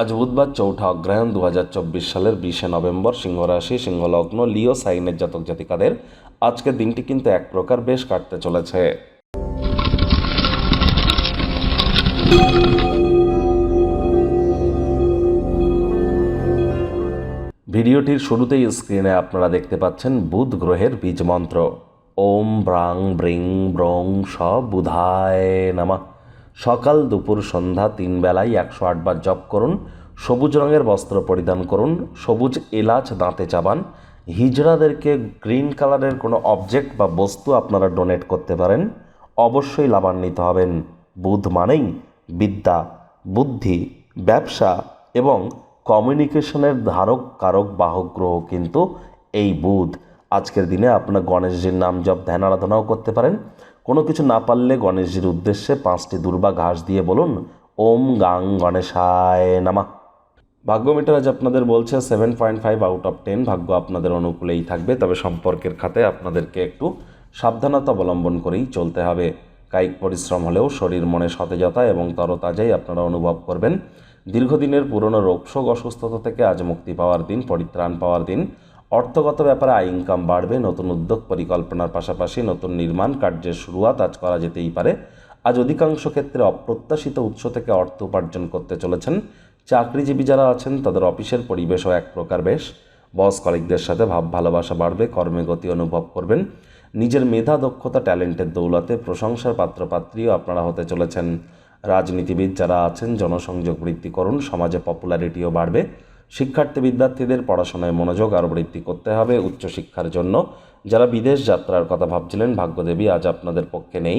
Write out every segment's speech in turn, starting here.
আজ বুধবার চৌঠা অগ্রহায়ণ দু হাজার চব্বিশ সালের বিশে নভেম্বর সিংহ রাশি সিংহলগ্ন, লিও, সাইনের জাতক জাতিকাদের আজকের দিনটি কিন্তু এক প্রকার বেশ কাটতে চলেছে। ভিডিওটির শুরুতেই স্ক্রিনে আপনারা দেখতে পাচ্ছেন বুধ গ্রহের বীজ মন্ত্র। ওম ব্রাং ব্রিং ব্রং স বুধায় নামা। সকাল দুপুর সন্ধ্যা তিন বেলায় একশো আটবার জপ করুন, সবুজ রঙের বস্ত্র পরিধান করুন, সবুজ এলাচ দাঁতে চাবান। হিজড়াদেরকে গ্রিন কালারের কোনো অবজেক্ট বা বস্তু আপনারা ডোনেট করতে পারেন। অবশ্যই লাভান্বিত হবেন। বুধ মানেই বিদ্যা, বুদ্ধি, ব্যবসা এবং কমিউনিকেশনের ধারক, কারক, বাহক গ্রহ কিন্তু এই বুধ। আজকের দিনে আপনার গণেশজির নাম জপ, ধ্যান, আরাধনাও করতে পারেন। কোনো কিছু না পারলে গণেশজির উদ্দেশ্যে পাঁচটি দুর্বা ঘাস দিয়ে বলুন, ওম গাং গণেশায় নামা। ভাগ্য মিটার আজ আপনাদের বলছে seven point five out of ten ভাগ্য আপনাদের অনুকূলেই থাকবে, তবে সম্পর্কের খাতে আপনাদেরকে একটু সাবধানতা অবলম্বন করেই চলতে হবে। কায়িক পরিশ্রম হলেও শরীর মনে সতেজতা এবং তরতাজাই আপনারা অনুভব করবেন। দীর্ঘদিনের পুরনো রোগশোক অসুস্থতা থেকে আজ মুক্তি পাওয়ার দিন, পরিত্রাণ পাওয়ার দিন। অর্থগত ব্যাপারে আয় ইনকাম বাড়বে, নতুন উদ্যোগ পরিকল্পনার পাশাপাশি নতুন নির্মাণ কার্যের শুরুয়াত আজ করা যেতেই পারে। আজ অধিকাংশ ক্ষেত্রে অপ্রত্যাশিত উৎস থেকে অর্থ উপার্জন করতে চলেছেন চাকরিজীবী যারা আছেন, তাদের অফিসের পরিবেশও এক প্রকার বেশ। বস কলিকদের সাথে ভাব ভালোবাসা বাড়বে, কর্মে গতি অনুভব করবেন। নিজের মেধা, দক্ষতা, ট্যালেন্টের দৌলতে প্রশংসার পাত্রপাত্রীও আপনারা হতে চলেছেন। রাজনীতিবিদ যারা আছেন, জনসংযোগ বৃদ্ধি করুন, সমাজে পপুলারিটিও বাড়বে। শিক্ষার্থী বিদ্যার্থীদের পড়াশোনায় মনোযোগ আরও বৃদ্ধি করতে হবে উচ্চশিক্ষার জন্য। যারা বিদেশ যাত্রার কথা ভাবছিলেন, ভাগ্যদেবী, আজ আপনাদের পক্ষে নেই।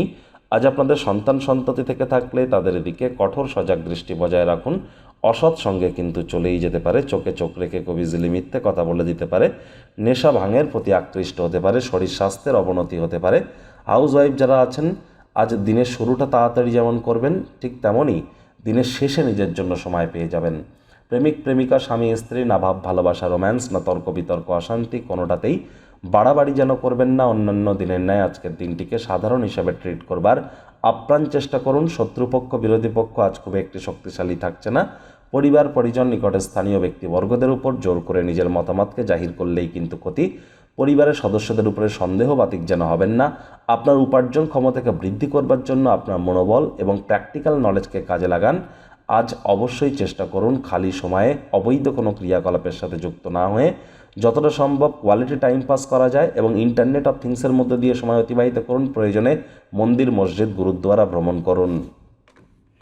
আজ আপনাদের সন্তান সন্ততি থেকে থাকলে তাদের দিকে কঠোর সজাগ দৃষ্টি বজায় রাখুন। অসৎ সঙ্গে কিন্তু চলেই যেতে পারে, চোখে চোখ রেখে কবিজিলি মিথ্যে কথা বলে দিতে পারে, নেশা ভাঙের প্রতি আকৃষ্ট হতে পারে, শরীর স্বাস্থ্যের অবনতি হতে পারে। হাউস ওয়াইফ যারা আছেন, আজ দিনের শুরুটা তাড়াতাড়ি যেমন করবেন, ঠিক তেমনই দিনের শেষে নিজের জন্য সময় পেয়ে যাবেন। প্রেমিক, প্রেমিকা, স্বামী, স্ত্রী, না ভাব, ভালোবাসা, রোম্যান্স, না তর্ক, বিতর্ক, অশান্তি, কোনোটাতেই বাড়াবাড়ি যেন করবেন না অন্যান্য দিনের ন্যায়। আজকের দিনটিকে সাধারণ হিসাবে ট্রিট করবার আপ্রাণ চেষ্টা করুন। শত্রুপক্ষ, বিরোধী পক্ষ আজ খুব একটি শক্তিশালী থাকছে না। পরিবার, পরিজন, নিকটে স্থানীয় ব্যক্তিবর্গদের উপর জোর করে নিজের মতামতকে জাহির করলেই কিন্তু ক্ষতি। পরিবারের সদস্যদের উপরে সন্দেহ বাতিক যেন হবেন না। আপনার উপার্জন ক্ষমতাকে বৃদ্ধি করবার জন্য আপনার মনোবল এবং প্র্যাকটিক্যাল নলেজকে কাজে লাগান। আজ অবশ্যই চেষ্টা করুন খালি সময়ে অবৈধ কোনো ক্রিয়াকলাপের সাথে যুক্ত না হয়ে যতটা সম্ভব কোয়ালিটি টাইম পাস করা যায় এবং ইন্টারনেট অফ থিংসের মধ্যে দিয়ে সময় অতিবাহিত করুন। প্রয়োজনে মন্দির, মসজিদ, গুরুদ্বারা ভ্রমণ করুন।